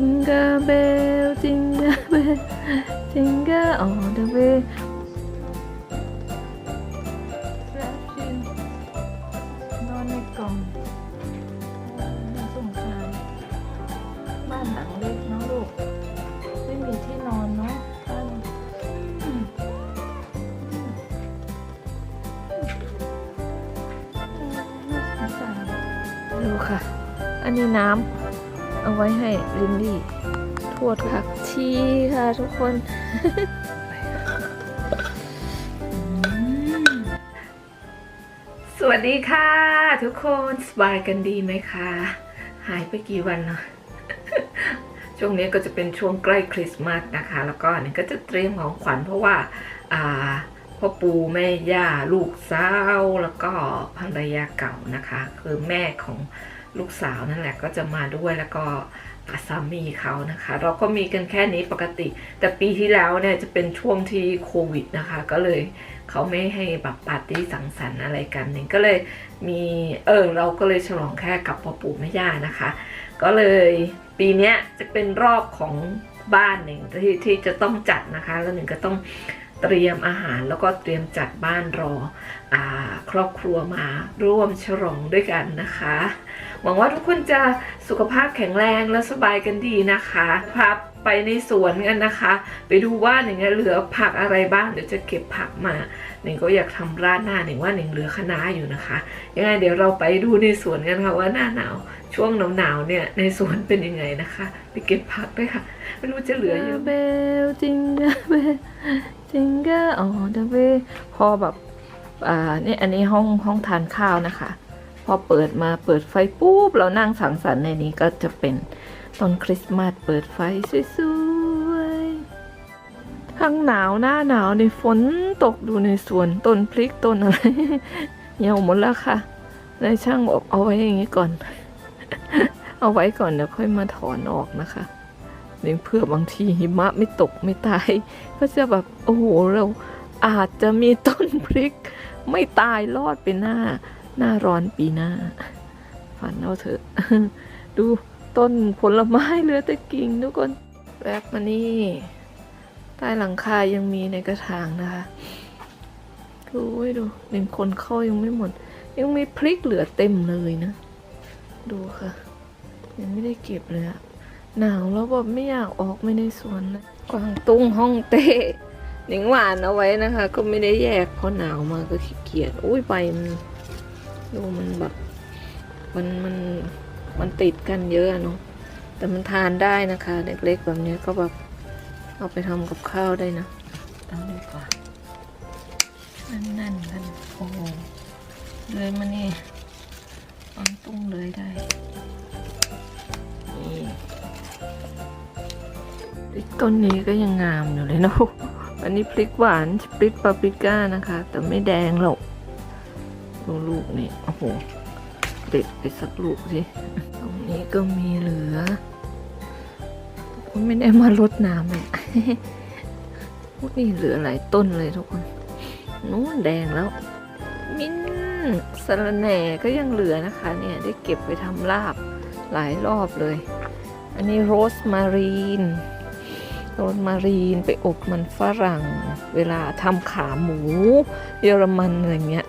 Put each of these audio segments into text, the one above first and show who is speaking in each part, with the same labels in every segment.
Speaker 1: Jingle bell Jingle bell Jingle all the way นอนในกล่องน่าสงสารบ้านหลังเล็กเนาะลูก ไม่มีที่นอนเนาะบ้านดูค่ะ อันนี้น้ำ เอาไว้ให้ลินลี่ทวดผักชีค่ะทุกคน สวัสดีค่ะ ทุกคนสบายกันดีไหมคะ หายไปกี่วันเนาะช่วงนี้ก็จะเป็นช่วงใกล้คริสต์มาสนะคะ แล้วก็นนี้ก็จะเตรียมของขวัญเพราะว่าอ่าพ่อปู่แม่ย่าลูกสาวแล้วก็ภรรยาเก่านะคะ คือแม่ของ ลูกสาวนั่นแหละก็จะมาด้วยแล้วก็สามีเขานะคะ เราก็มีกันแค่นี้ปกติ แต่ปีที่แล้วเนี่ยจะเป็นช่วงที่โควิดนะคะ ก็เลยเขาไม่ให้แบบปาร์ตี้สังสรรค์อะไรกันนี่ก็เลยมีเออเราก็เลยฉลองแค่กับพ่อปู่แม่ย่านะคะ ก็เลยปีนี้จะเป็นรอบของบ้านหนึ่งที่ที่จะต้องจัดนะคะ แล้วหนึ่งก็ต้องเตรียมอาหารแล้วก็เตรียมจัดบ้านรออครอบครัวมาร่วมฉลองด้วยกันนะคะ หวังว่าทุกคนจะสุขภาพแข็งแรงและสบายกันดีนะคะพาไปในสวนกันนะคะ ไปดูว่าหนึ่งเหลือผักอะไรบ้างเดี๋ยวจะเก็บผักมาหนึ่งก็อยากทำราดหน้าหนึ่งว่าหนึ่งเหลือคะน้าอยู่นะคะ ยังไงเดี๋ยวเราไปดูในสวนกันค่ะว่าหน้าหนาว ช่วงหนาวๆเนี่ยในสวนเป็นยังไงนะคะ ไปเก็บผักด้วยค่ะไม่รู้จะเหลือเยอะเบลจิงเกอร์เบลจิงเกอร์อ๋อเดเวพอแบบอ่านี่อันนี้ห้องห้องทานข้าวนะคะ อเปิดมาเปิดไฟปุ๊บเรานั่งสังสรรค์ในนี้ก็จะเป็นต้นคริสต์มาสเปิดไฟสวยๆทั้งหนาวหน้าหนาวในฝนตกดูในสวนต้นพริกต้นอะไรเหี่ยวหมดแล้วค่ะนายช่างบอกเอาไว้อย่างนี้ก่อน เอาไว้ก่อนเดี๋ยวค่อยมาถอนออกนะคะเนื่องเพื่อบางทีหิมะไม่ตกไม่ตาย ก็จะแบบโอ้โหเราอาจจะมีต้นพริก ไม่ตายรอดไปหน้า หน้าร้อนปีหน้า ฝันเอาเถอะ ดูต้นผลไม้เหลือแต่กิ่งทุกคนแวบมานี่ใต้หลังคายังมีในกระถางนะคะดูไว้ดูหนึ่งคนเข้ายังไม่หมด ยังมีพริกเหลือเต็มเลยนะ ดูค่ะ ยังไม่ได้เก็บเลยอะหนาวแล้วแบบไม่อยากออกไม่ในสวนเลยกวางตุ้งห้องเต้หนิงหวานเอาไว้นะคะ ก็ไม่ได้แยกเพราะหนาวมาก็ขี้เกียจอุ้ยใบมัน ดูมันแบบ มันมันมันติดกันเยอะเนาะแต่มันทานได้นะคะ เล็กๆแบบนี้ก็แบบเอาไปทำกับข้าวได้นะเอาดีกว่านั่นๆกันโอ้โหเลยมานี่ปังตุ้งเลยได้พริกต้นนี้ก็ยังงามอยู่เลยเนาะอันนี้พริกหวานพริกปาปริก้านะคะ แต่ไม่แดงหรอก ดูลูกนี่โอ้โหเด็ดไปสักลูกสิตรงนี้ก็มีเหลือก็ไม่ได้มารดน้ำเลยพวกนี้เหลือหลายต้นเลยทุกคนนู้นแดงแล้ว มิ้นสะระแหน่ก็ยังเหลือนะคะ เนี่ยได้เก็บไปทำลาบหลายรอบเลย อันนี้โรสมารีนโรสมารีนไปอบมันฝรั่ง เวลาทำขาหมู เยอรมันอะไรเงี้ย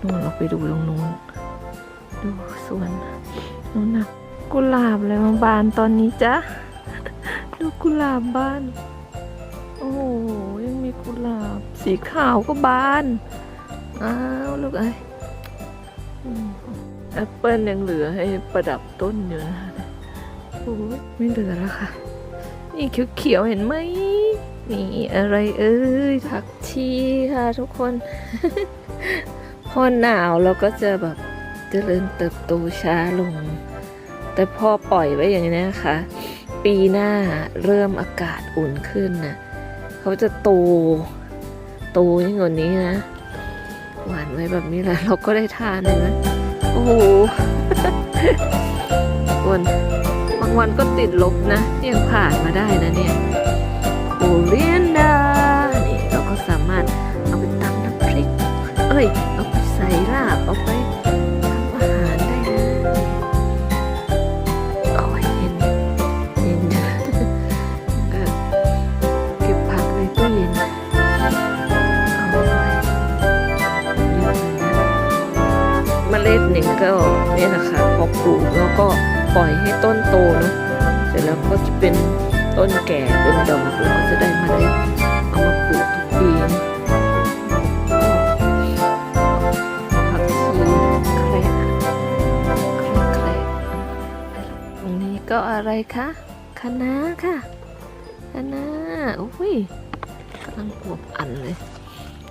Speaker 1: นู่นเราไปดูตรงนู้น ดูสวนนู้นนะกุหลาบอะไรมาบานตอนนี้จ๊ะดูกุหลาบบาน โอ้โหยังมีกุหลาบ สีขาวก็บานอ้าวลูกเอ้ยแอปเปิลยังเหลือให้ประดับต้นอยู่นะคะโอ้ยไม่เหลือแล้วค่ะ นี่เขียวๆเห็นไหมนี่อะไรเอ้ยผักชีค่ะทุกคน พอหนาวเราก็จะแบบเจริญเติบโตช้าลง แต่พอปล่อยไว้อย่างนี้นะคะ ปีหน้าเริ่มอากาศอุ่นขึ้นนะเขาจะโต โตยิ่งกว่านี้นะ หวานไว้แบบนี้แหละเราก็ได้ทานเลยนะโอ้โหวันบางวันก็ติดลบนะ ยังผ่านมาได้นะเนี่ยโอเลียนดานี่เราก็สามารถเอาไปตำน้ำพริก เอ้ย ใส่ลาบเอาไปทำอาหารได้นะเอาไว้เย็นเย็นก็เก็บผักในตู้เย็นเอาไว้เมล็ดหนึ่งก็เนี่ยนะคะพอปลูกแล้วก็ปล่อยให้ต้นโตเนาะเสร็จแล้วก็จะเป็นต้นแก่เป็นดอกแล้วก็จะได้เมล็ดเอามาปลูก ก็อะไรคะคะนาค่ะคะนาอุ้ยกำลังอวบอันเลย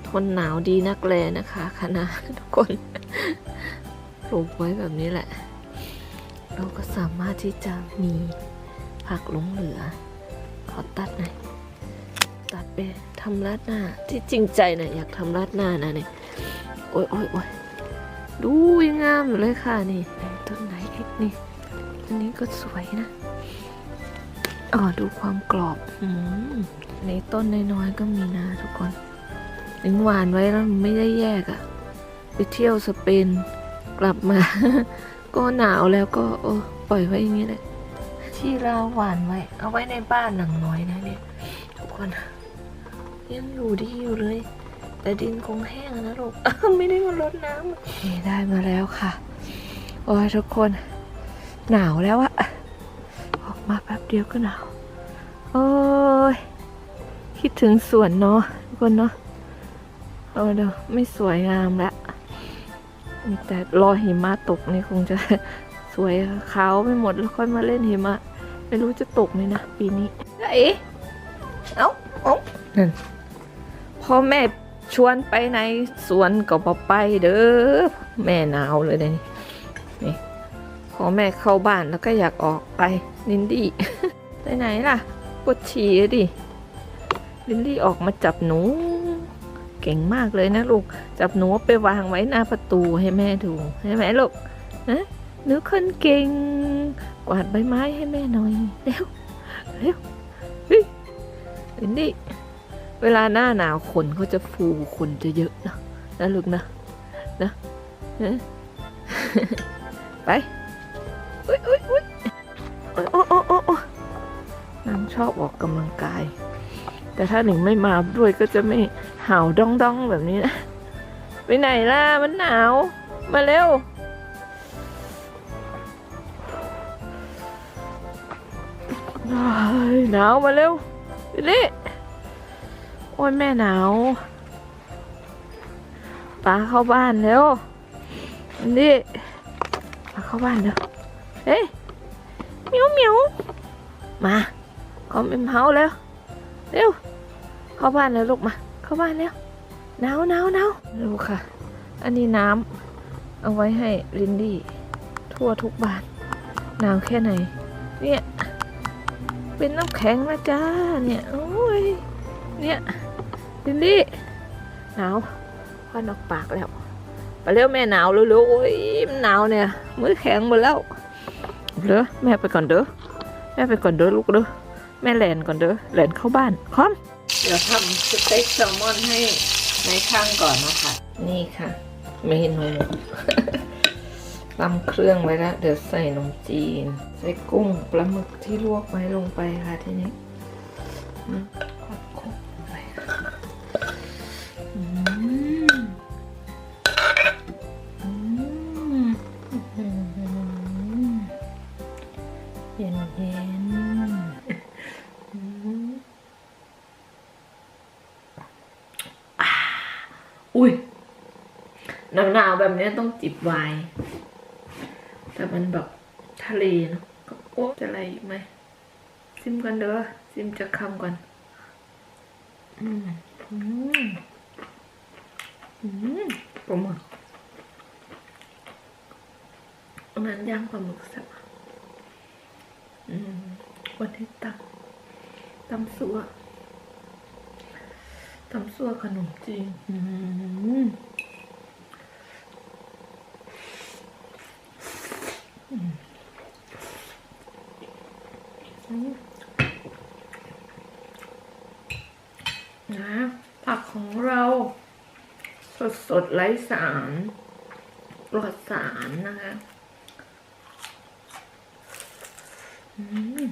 Speaker 1: ทนหนาวดีนักแลนะคะคะนาทุกคนปลูกไว้แบบนี้แหละ เราก็สามารถที่จะมีผักหลงเหลือ ขอตัดหน่อยตัดไปทำราดหน้าที่จริงใจนะอยากทำราดหน้านะเนี่ยโอ้ยโอ้ยโอ้ยดูยังงามอยู่เลยค่ะนี่ต้นไหนอีกนี่ อันนี้ก็สวยนะอ๋อดูความกรอบอืมในต้นน้อยๆก็มีนะทุกคนลิงหวานไว้แล้วไม่ได้แยกอะไปเที่ยวสเปนกลับมา ก็หนาวแล้วก็เออปล่อยไว้อย่างนี้แหละที่เราหวานไว้ เอาไว้ในบ้านหลังน้อยนะเนี่ยทุกคนยังอยู่ดีอยู่เลย แต่ดินคงแห้งนะลูกไม่ได้มารดน้ำนี่ได้มาแล้วค่ะ โอ้ยทุกคน หนาวแล้วอะออกมาแป๊บเดียวก็หนาว โอ้ย คิดถึงสวนเนาะทุกคนเนาะเออเดี๋ยวไม่สวยงามแล้วมีแต่รอหิมะตกนี่คงจะสวยขาวไปหมดแล้วค่อยมาเล่นหิมะ ไม่รู้จะตกไหมนะปีนี้เอ๊ะเอ้าเอ้านั่นพ่อแม่ชวนไปในสวนก็บอไปเด้อแม่หนาวเลยนะนี่นี่พ อแม่เข้าบ้านแล้วก็อยากออกไปลินดี้ไปไหนล่ะปวดฉี่ดิลินดี้ออกมาจับหนู เก่งมากเลยนะลูก จับหนูไปวางไว้หน้าประตูให้แม่ดูใช่ไหมลูกฮะหนูคนเก่ง กวาดใบไม้ให้แม่หน่อยเร็วเร็วเฮ้ยลินดี้เวลาหน้าหนาวขนเขาจะฟูขนจะเยอะนะนะลูกนะนะ ไป อุ้ยอุ้ยอุ้ยโอ้โอ้โอ้โอ้นางชอบออกกำลังกาย แต่ถ้าหนิงไม่มาด้วยก็จะไม่เห่าด้องด้องๆแบบนี้นะไปไหนล่ะมันหนาว มาเร็วหนาวมาเร็วบิลลี่โอ้ยแม่หนาวป้าเข้าบ้านเร็วบิลลี่ป้าเข้าบ้านเร็ว เฮ้ยเหมียวเหมียวมาคอมเอ็มเฮาแล้วเร็วเข้าบ้านแล้วลูกมา เข้าบ้านแล้วหนาวหนาวหนาวดูค่ะ อันนี้น้ำเอาไว้ให้ลินดี้ทั่วทุกบ้านหนาวแค่ไหน เนี่ย เป็นน้ำแข็งนะจ้าเนี่ยโอ้ยเนี่ยลินลี่หนาวควันออกปากแล้วไปเร็วแม่หนาวเร็วๆโอ้ยมันหนาวเนี่ยมือแข็งหมดแล้ว เด้อแม่ไปก่อนเด้อแม่ไปก่อนเด้อลูกเด้อแม่แลนก่อนเด้อแลนเข้าบ้านคอมเดี๋ยวทำสเต็กแซลมอนให้ในข้างก่อนนะคะ นี่ค่ะเมนูตำเครื่องไว้แล้วเดี๋ยวใส่นมจีน ใส่กุ้งปลาหมึกที่ลวกไว้ลงไปค่ะทีนี้ หนาวๆแบบนี้ต้องจิบไวน์แต่มันแบบทะเลเนาะก็โอ้จะอะไรอีกไหมซิมกันเด้อซิมจะคำก่อนอืมอืมอืมปลาหมึกอันนั้นย่างปลาหมึกสับอืมวันนี้ตำตำซัวตำซัวขนมจีนอืม นะ ผักของเรา สดสดไร้สารปลอดสารนะคะอืม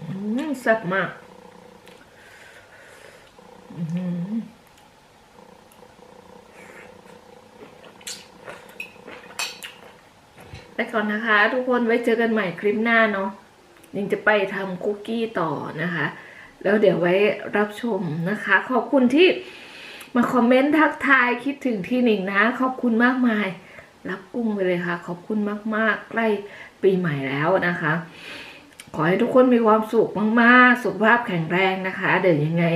Speaker 1: อืมแซ่บมากอืม ไป ก่อนนะคะ ทุกคนไว้เจอกันใหม่คลิปหน้าเนาะยังจะไปทำคุกกี้ต่อนะคะ แล้วเดี๋ยวไว้รับชมนะคะ ขอบคุณที่มาคอมเมนต์ทักทายคิดถึงที่หนิงนะ ขอบคุณมากมาย รับกุ้งไปเลยค่ะ ขอบคุณมากๆ ใกล้ปีใหม่แล้วนะคะ ขอให้ทุกคนมีความสุขมากๆ สุขภาพแข็งแรงนะคะ เดี๋ยวยังไง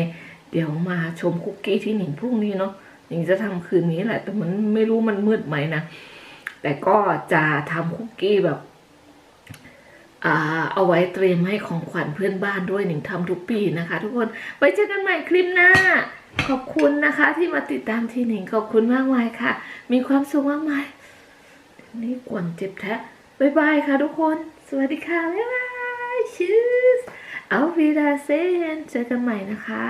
Speaker 1: เดี๋ยวมาชมคุกกี้ที่หนิงพรุ่งนี้เนาะหนิงจะทำคืนนี้แหละ แต่มันไม่รู้มันมืดไหมนะ แต่ก็จะทำคุกกี้แบบอเอาไว้เตรียมให้ของขวัญเพื่อนบ้านด้วยหนิงทำทุกปีนะคะ ทุกคนไว้เจอกันใหม่คลิปหน้า ขอบคุณนะคะ ที่มาติดตามทีหนิงขอบคุณมากมายค่ะ มีความสุขมากมายทีนี่กวนเจ็บแท้บายบายค่ะทุกคน สวัสดีค่ะบ๊ายบายชีสเอาวีดาเซนเจอกันใหม่นะคะ